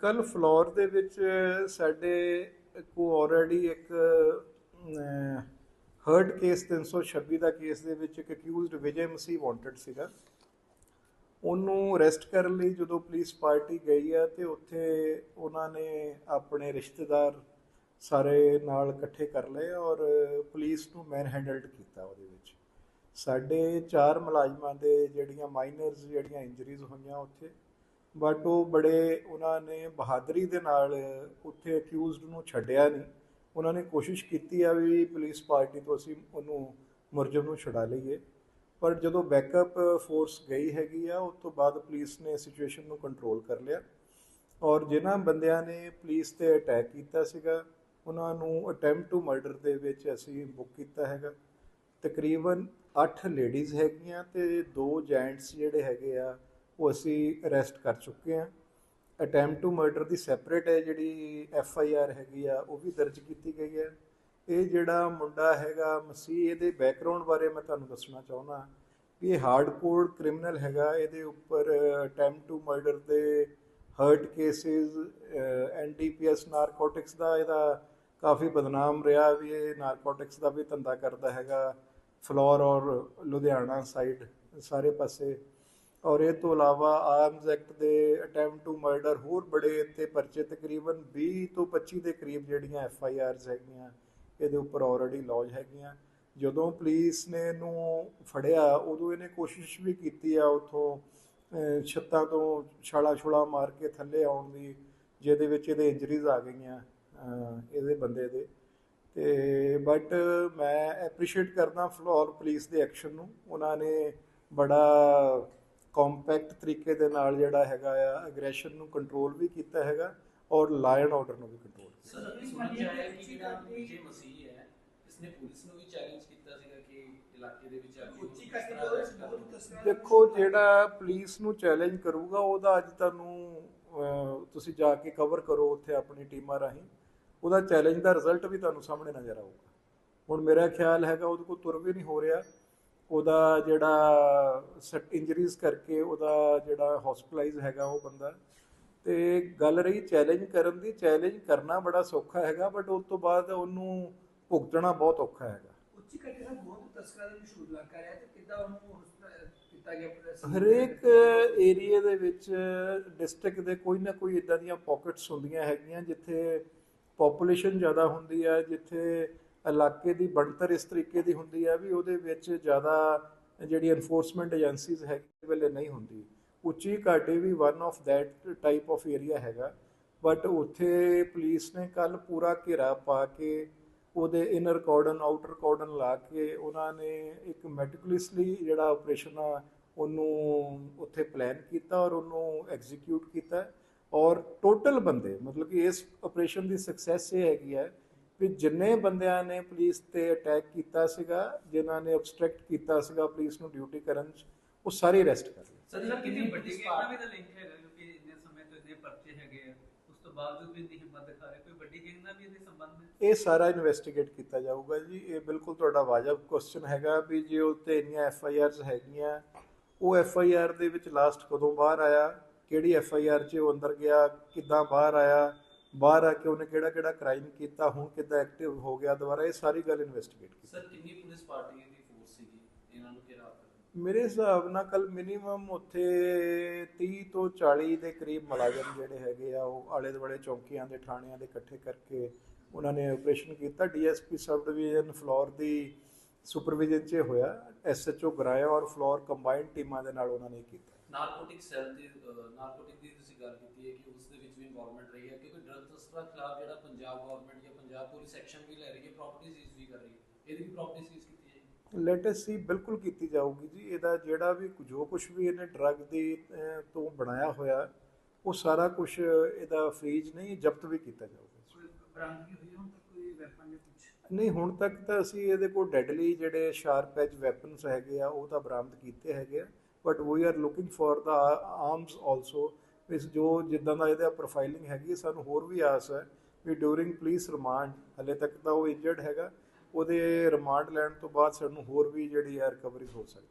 ਕੱਲ ਫਲੋਰ ਦੇ ਵਿੱਚ ਸਾਡੇ ਕੋ ਆਲਰੇਡੀ ਇੱਕ ਹਰਡ ਕੇਸ 326 ਦਾ ਕੇਸ ਦੇ ਵਿੱਚ ਇੱਕ ਅਕਿਊਜ਼ਡ ਵਿਜੇ ਮਸੀਹ ਵਾਂਟਡ ਸੀਗਾ। ਉਹਨੂੰ ਅਰੈਸਟ ਕਰਨ ਲਈ ਜਦੋਂ ਪੁਲਿਸ ਪਾਰਟੀ ਗਈ ਆ ਤੇ ਉੱਥੇ ਉਹਨਾਂ ਨੇ ਆਪਣੇ ਰਿਸ਼ਤੇਦਾਰ ਸਾਰੇ ਨਾਲ ਇਕੱਠੇ ਕਰ ਲਏ ਔਰ ਪੁਲਿਸ ਨੂੰ ਮੈਨ ਹੈਂਡਲਡ ਕੀਤਾ ਉਹਦੇ ਵਿੱਚ। ਸਾਡੇ ਚਾਰ ਮੁਲਾਜ਼ਮਾਂ ਦੇ ਜਿਹੜੀਆਂ ਮਾਈਨਰਸ ਜਿਹੜੀਆਂ ਇੰਜਰੀਜ਼ ਹੋਈਆਂ ਉੱਥੇ ਬਟ ਉਹ ਬੜੇ, ਉਹਨਾਂ ਨੇ ਬਹਾਦਰੀ ਦੇ ਨਾਲ ਉੱਥੇ ਅਕਿਊਜ਼ਡ ਨੂੰ ਛੱਡਿਆ ਨਹੀਂ। ਉਹਨਾਂ ਨੇ ਕੋਸ਼ਿਸ਼ ਕੀਤੀ ਆ ਵੀ ਪੁਲਿਸ ਪਾਰਟੀ ਤੋਂ ਅਸੀਂ ਉਹਨੂੰ ਮੁਰਜਮ ਨੂੰ ਛੁਡਾ ਲਈਏ। ਪਰ ਜਦੋਂ ਬੈਕਅਪ ਫੋਰਸ ਗਈ ਹੈਗੀ ਆ, ਉਸ ਤੋਂ ਬਾਅਦ ਪੁਲਿਸ ਨੇ ਸਿਚੁਏਸ਼ਨ ਨੂੰ ਕੰਟਰੋਲ ਕਰ ਲਿਆ। ਔਰ ਜਿਨ੍ਹਾਂ ਬੰਦਿਆਂ ਨੇ ਪੁਲਿਸ ਤੇ ਅਟੈਕ ਕੀਤਾ ਸੀਗਾ, ਉਹਨਾਂ ਨੂੰ ਅਟੈਂਪਟ ਟੂ ਮਰਡਰ ਦੇ ਵਿੱਚ ਅਸੀਂ ਬੁੱਕ ਕੀਤਾ ਹੈਗਾ। ਤਕਰੀਬਨ 8 ਲੇਡੀਜ਼ ਹੈਗੀਆਂ ਤੇ ਦੋ ਜੈਂਟਸ ਜਿਹੜੇ ਹੈਗੇ ਆ, ਉਹ ਅਸੀਂ ਅਰੈਸਟ ਕਰ ਚੁੱਕੇ ਆ ਅਟੈਂਪਟ ਟੂ ਮਰਡਰ ਦੀ ਸੈਪਰੇਟ ਹੈ ਜਿਹੜੀ ਐਫ ਆਈ ਆਰ ਹੈਗੀ ਆ, ਉਹ ਵੀ ਦਰਜ ਕੀਤੀ ਗਈ ਹੈ। ਇਹ ਜਿਹੜਾ ਮੁੰਡਾ ਹੈਗਾ ਮਸੀਹ, ਇਹਦੇ ਬੈਕਗ੍ਰਾਉਂਡ ਬਾਰੇ ਮੈਂ ਤੁਹਾਨੂੰ ਦੱਸਣਾ ਚਾਹੁੰਦਾ ਕਿ ਇਹ ਹਾਰਡਕੋਰ ਕ੍ਰਿਮੀਨਲ ਹੈਗਾ। ਇਹਦੇ ਉੱਪਰ ਅਟੈਂਪਟ ਟੂ ਮਰਡਰ ਦੇ ਹਰਟ ਕੇਸਿਸ ਐਨਡੀਪੀਐਸ ਨਾਰਕੋਟਿਕਸ ਦਾ ਇਹਦਾ ਕਾਫੀ ਬਦਨਾਮ ਰਿਹਾ ਵੀ ਇਹ ਨਾਰਕੋਟਿਕਸ ਦਾ ਵੀ ਧੰਦਾ ਕਰਦਾ ਹੈਗਾ। ਫਲੋਰ ਔਰ ਲੁਧਿਆਣਾ ਸਾਈਡ ਸਾਰੇ ਪਾਸੇ। ਔਰ ਇਹ ਤੋਂ ਇਲਾਵਾ ਆਰਮਸ ਐਕਟ ਦੇ ਅਟੈਂਪਟ ਟੂ ਮਰਡਰ ਹੋਰ ਬੜੇ ਇੱਥੇ ਪਰਚੇ, ਤਕਰੀਬਨ 20 ਤੋਂ 25 ਦੇ ਕਰੀਬ ਜਿਹੜੀਆਂ ਐਫ ਆਈ ਆਰਸ ਹੈਗੀਆਂ, ਇਹਦੇ ਉੱਪਰ ਆਲਰੇਡੀ ਲੌਜ ਹੈਗੀਆਂ। ਜਦੋਂ ਪੁਲਿਸ ਨੇ ਇਹਨੂੰ ਫੜਿਆ, ਉਦੋਂ ਇਹਨੇ ਕੋਸ਼ਿਸ਼ ਵੀ ਕੀਤੀ ਆ ਉਥੋਂ ਛੱਤਾਂ ਤੋਂ ਛਾਲਾ ਛੁਲਾ ਮਾਰ ਕੇ ਥੱਲੇ ਆਉਣ ਦੀ, ਜਿਹਦੇ ਵਿੱਚ ਇਹਦੇ ਇੰਜਰੀਜ਼ ਆ ਗਈਆਂ ਇਹਦੇ ਬੰਦੇ ਦੇ। ਤੇ ਬਟ ਮੈਂ ਐਪਰੀਸ਼ੀਏਟ ਕਰਦਾ ਫਲੋਰ ਪੁਲਿਸ ਦੇ ਐਕਸ਼ਨ ਨੂੰ। ਉਹਨਾਂ ਨੇ ਬੜਾ ਕੰਪੈਕਟ ਤਰੀਕੇ ਦੇ ਨਾਲ ਜਿਹੜਾ ਹੈਗਾ ਆ ਐਗਰੈਸ਼ਨ ਨੂੰ ਕੰਟਰੋਲ ਵੀ ਕੀਤਾ ਹੈਗਾ ਔਰ ਲਾਇਨ ਆਰਡਰ ਨੂੰ ਵੀ ਕੰਟਰੋਲ ਕੀਤਾ। ਸਰ ਸੁਣਨ ਚ ਆਇਆ ਕਿ ਜਿਹੜਾ ਵਿਜੇ ਮਸੀਹ ਹੈ ਇਸਨੇ ਪੁਲਿਸ ਨੂੰ ਵੀ ਚੈਲੰਜ ਕੀਤਾ ਸੀਗਾ ਕਿ ਇਲਾਕੇ ਦੇ ਵਿੱਚ ਆ ਕੇ ਉੱਚੀ ਕਿਸ ਕਰਕੇ ਤਰ੍ਹਾਂ ਜੋ arrest ਕਰਨਾ। ਬਹੁਤ ਤਸਵੀਰਾਂ ਦੇਖੋ ਜਿਹੜਾ ਪੁਲਿਸ ਨੂੰ ਚੈਲੰਜ ਕਰੂਗਾ ਉਹਦਾ ਅੱਜ ਤੁਹਾਨੂੰ ਤੁਸੀਂ ਜਾ ਕੇ ਕਵਰ ਕਰੋ ਉੱਥੇ ਆਪਣੀ ਟੀਮਾਂ ਰਾਹੀਂ। ਉਹਦਾ ਚੈਲੰਜ ਦਾ ਰਿਜ਼ਲਟ ਵੀ ਤੁਹਾਨੂੰ ਸਾਹਮਣੇ ਨਜ਼ਰ ਆਊਗਾ। ਹੁਣ ਮੇਰਾ ਖਿਆਲ ਹੈਗਾ ਉਹਦੇ ਕੋਲ ਤੁਰ ਵੀ ਨਹੀਂ ਹੋ ਰਿਹਾ। ਉਹਦਾ ਜਿਹੜਾ ਸੱਟ ਇੰਜਰੀਜ਼ ਕਰਕੇ ਉਹਦਾ ਜਿਹੜਾ ਹਸਪੀਟਲਾਈਜ਼ ਹੈਗਾ ਉਹ ਬੰਦਾ। ਤੇ ਗੱਲ ਰਹੀ ਚੈਲੰਜ ਕਰਨ ਦੀ ਚੈਲੰਜ ਕਰਨਾ ਬੜਾ ਸੌਖਾ ਹੈਗਾ ਬਟ ਉਸ ਤੋਂ ਬਾਅਦ ਉਹਨੂੰ ਭੁਗਤਣਾ ਬਹੁਤ ਔਖਾ ਹੈਗਾ। ਉੱਚੀ ਕਰਕੇ ਸਰ ਬਹੁਤ ਤਸਕਰਾਂ ਦੇ ਮਸ਼ਹੂਰ ਇਲਾਕਾ ਰਿਹਾ ਤੇ ਕਿੱਦਾਂ ਉਹਨੂੰ hospital ਕੀਤਾ ਗਿਆ ਪ੍ਰੈਸ ਹਰੇਕ ਏਰੀਆ ਦੇ ਵਿੱਚ ਡਿਸਟ੍ਰਿਕਟ ਦੇ ਕੋਈ ਨਾ ਕੋਈ ਇਦਾਂ ਦੀਆਂ ਪਾਕਟਸ ਹੁੰਦੀਆਂ ਹੈਗੀਆਂ ਜਿੱਥੇ ਪੋਪੂਲੇਸ਼ਨ ਜ਼ਿਆਦਾ ਹੁੰਦੀ ਹੈ, ਜਿੱਥੇ ਇਲਾਕੇ ਦੀ ਬਣਤਰ ਇਸ ਤਰੀਕੇ ਦੀ ਹੁੰਦੀ ਹੈ ਵੀ ਉਹਦੇ ਵਿੱਚ ਜ਼ਿਆਦਾ ਜਿਹੜੀ ਐਨਫੋਰਸਮੈਂਟ ਏਜੰਸੀਜ਼ ਹੈਗੀ ਵੇਲੇ ਨਹੀਂ ਹੁੰਦੀ। ਉੱਚੀ ਘਾਟੀ ਵੀ one of that type of area ਹੈਗਾ। ਬਟ ਉੱਥੇ ਪੁਲਿਸ ਨੇ ਕੱਲ ਪੂਰਾ ਘੇਰਾ ਪਾ ਕੇ ਉਹਦੇ ਇਨਰ ਕਾਰਡਨ ਆਊਟਰ ਕਾਰਡਨ ਲਾ ਕੇ ਉਹਨਾਂ ਨੇ ਇੱਕ ਮੈਟਿਕੂਲਸਲੀ ਜਿਹੜਾ ਆਪਰੇਸ਼ਨ ਆ, ਉਹਨੂੰ ਉੱਥੇ ਪਲਾਨ ਕੀਤਾ ਔਰ ਉਹਨੂੰ ਐਗਜ਼ੀਕਿਊਟ ਕੀਤਾ। ਔਰ ਟੋਟਲ ਬੰਦੇ ਮਤਲਬ ਕਿ ਇਸ ਆਪਰੇਸ਼ਨ ਦੀ ਸਕਸੈਸ ਇਹ ਹੈਗੀ ਹੈ ਵੀ ਜਿੰਨੇ ਬੰਦਿਆਂ ਨੇ ਪੁਲਿਸ ਤੇ ਅਟੈਕ ਕੀਤਾ ਸੀਗਾ ਜਿਨ੍ਹਾਂ ਨੇ ਆਬਸਟ੍ਰੈਕਟ ਕੀਤਾ ਸੀਗਾ ਪੁਲਿਸ ਨੂੰ ਡਿਊਟੀ ਕਰਨ 'ਚ ਉਹ ਸਾਰੇ ਅਰੈਸਟ ਕਰ ਲਏ। ਸਰ ਸਰ ਇਹ ਕਿੰਨੀ ਵੱਡੀ ਗੇਮ ਵੀ ਤਾਂ ਲਿੰਕ ਹੈਗਾ ਕਿਉਂਕਿ ਇੰਨੇ ਸਮੇਂ ਤੋਂ ਇੰਨੇ ਪਰਚੇ ਹੈਗੇ ਆ ਉਸ ਤੋਂ ਬਾਵਜੂਦ ਵੀ ਇੰਨੀ ਹਿੰਮਤ ਦਿਖਾ ਰਹੇ ਕੋਈ ਵੱਡੀ ਗੇਮ ਨਾਲ ਵੀ ਇਹਦੇ ਸੰਬੰਧ ਹੈ ਇਹ ਸਾਰਾ ਇਨਵੈਸਟੀਗੇਟ ਕੀਤਾ ਜਾਊਗਾ ਜੀ। ਇਹ ਬਿਲਕੁਲ ਤੁਹਾਡਾ ਵਾਜਬ ਕੁਐਸਚਨ ਹੈਗਾ ਵੀ ਜੇ ਉੱਤੇ ਇੰਨੀਆਂ ਐਫ ਆਈ ਆਰਸ ਹੈਗੀਆਂ ਉਹ ਐਫ ਆਈ ਆਰ ਦੇ ਵਿੱਚ ਲਾਸਟ ਕਦੋਂ ਬਾਹਰ ਆਇਆ? ਕਿਹੜੀ ਐਫ ਆਈ ਆਰ 'ਚ ਉਹ ਅੰਦਰ ਗਿਆ ਕਿੱਦਾਂ ਬਾਹਰ ਆਇਆ ਬਾਹਰ ਆ ਕੇ ਉਹਨੇ ਕਿਹੜਾ ਕਿਹੜਾ ਕ੍ਰਾਈਮ ਕੀਤਾ ਹੁਣ ਕਿੱਦਾਂ ਐਕਟਿਵ ਹੋ ਗਿਆ ਦੁਬਾਰਾ ਇਹ ਸਾਰੀ ਗੱਲ ਇਨਵੈਸਟੀਗੇਟ ਕੀਤੀ। ਸਰ ਕਿੰਨੀ ਪੁਲਿਸ ਪਾਰਟੀ ਦੀ ਫੋਰਸ ਸੀਗੀ? ਇਹਨਾਂ ਨੂੰ ਕਰਨ? ਮੇਰੇ ਹਿਸਾਬ ਨਾਲ ਕੱਲ ਮਿਨੀਮਮ ਉੱਥੇ 30 ਤੋਂ 40 ਦੇ ਕਰੀਬ ਮੁਲਾਜ਼ਮ ਜਿਹੜੇ ਹੈਗੇ ਆ ਉਹ ਆਲੇ ਦੁਆਲੇ ਚੌਂਕੀਆਂ ਦੇ ਥਾਣਿਆਂ ਦੇ ਇਕੱਠੇ ਕਰਕੇ ਉਹਨਾਂ ਨੇ ਆਪਰੇਸ਼ਨ ਕੀਤਾ। ਡੀਐਸਪੀ ਸਬ ਡਿਵੀਜ਼ਨ ਫਲੋਰ ਦੀ ਸੁਪਰਵਿਜ਼ਨ 'ਚ ਹੋਇਆ। ਐਸਐਚਓ ਗਰਾਇਆ ਔਰ ਫਲੋਰ ਕੰਬਾਈਨਡ ਟੀਮਾਂ ਦੇ ਨਾਲ ਉਹਨਾਂ ਨੇ ਕੀਤਾ। ਨਾਰਕੋਟਿਕ ਸੈੱਲ ਦੀ ਨਾਰਕੋਟਿਕ ਦੀ ਤੁਸੀਂ ਗੱਲ ਕੀਤੀ ਹੈ ਕਿ ਉਸ ਦੇ ਵਿੱਚ ਵੀ ਇਨਵੋਲਵਮੈਂਟ ਰਹੀ ਹੈ ਕਿਉਂਕਿ ਡਰਗ ਤਸਕਰਾਂ ਖਿਲਾਫ ਜਿਹੜਾ ਪੰਜਾਬ ਗਵਰਨਮੈਂਟ ਜਾਂ ਪੰਜਾਬ ਪੁਲਿਸ ਐਕਸ਼ਨ ਵੀ ਲੈ ਰਹੀ ਹੈ ਪ੍ਰਾਪਰਟੀ ਸੀਜ਼ ਵੀ ਕਰ ਰਹੀ ਹੈ। ਇਹਦੀ ਵੀ ਪ੍ਰਾਪਰਟੀ ਸੀਜ਼ ਕੀਤੀ ਜਾਏਗੀ ਲੈਟ ਅਸ ਸੀ ਬਿਲਕੁਲ ਕੀਤੀ ਜਾਊਗੀ ਜੀ। ਇਹਦਾ ਜਿਹੜਾ ਵੀ ਜੋ ਕੁਝ ਵੀ ਇਹਨੇ ਡਰੱਗ ਦੀ ਤੋਂ ਬਣਾਇਆ ਹੋਇਆ ਉਹ ਸਾਰਾ ਕੁਝ ਇਹਦਾ ਫ੍ਰੀਜ ਨਹੀਂ ਜ਼ਬਤ ਵੀ ਕੀਤਾ ਜਾਊਗਾ ਬਰਾਮਦਗੀ ਹੋਈ ਹੁਣ ਤੱਕ ਕੋਈ ਵੈਪਨ ਜਾਂ ਕੁਝ ਨਹੀਂ ਹੁਣ ਤੱਕ ਤਾਂ ਅਸੀਂ ਇਹਦੇ ਕੋਲ ਡੈਡਲੀ ਜਿਹੜੇ ਸ਼ਾਰਪ ਐਜ ਵੈਪਨਸ ਹੈਗੇ ਆ ਉਹ ਤਾਂ ਬਰਾਮਦ ਕੀਤੇ ਹੈਗੇ ਆ। But we are looking for the arms also ਇਸ ਜੋ ਜਿੱਦਾਂ ਦਾ ਇਹਦਾ ਪ੍ਰੋਫਾਈਲਿੰਗ ਹੈਗੀ ਹੈ, ਸਾਨੂੰ ਹੋਰ ਵੀ ਆਸ ਹੈ ਵੀ ਡਿਊਰਿੰਗ ਪੁਲਿਸ ਰਿਮਾਂਡ ਹਲੇ ਤੱਕ ਤਾਂ ਉਹ ਇੰਜਰਡ ਹੈਗਾ ਉਹਦੇ ਰਿਮਾਂਡ ਲੈਣ ਤੋਂ ਬਾਅਦ ਸਾਨੂੰ ਹੋਰ ਵੀ ਜਿਹੜੀ ਹੈ ਰਿਕਵਰੀ ਹੋ ਸਕਦੀ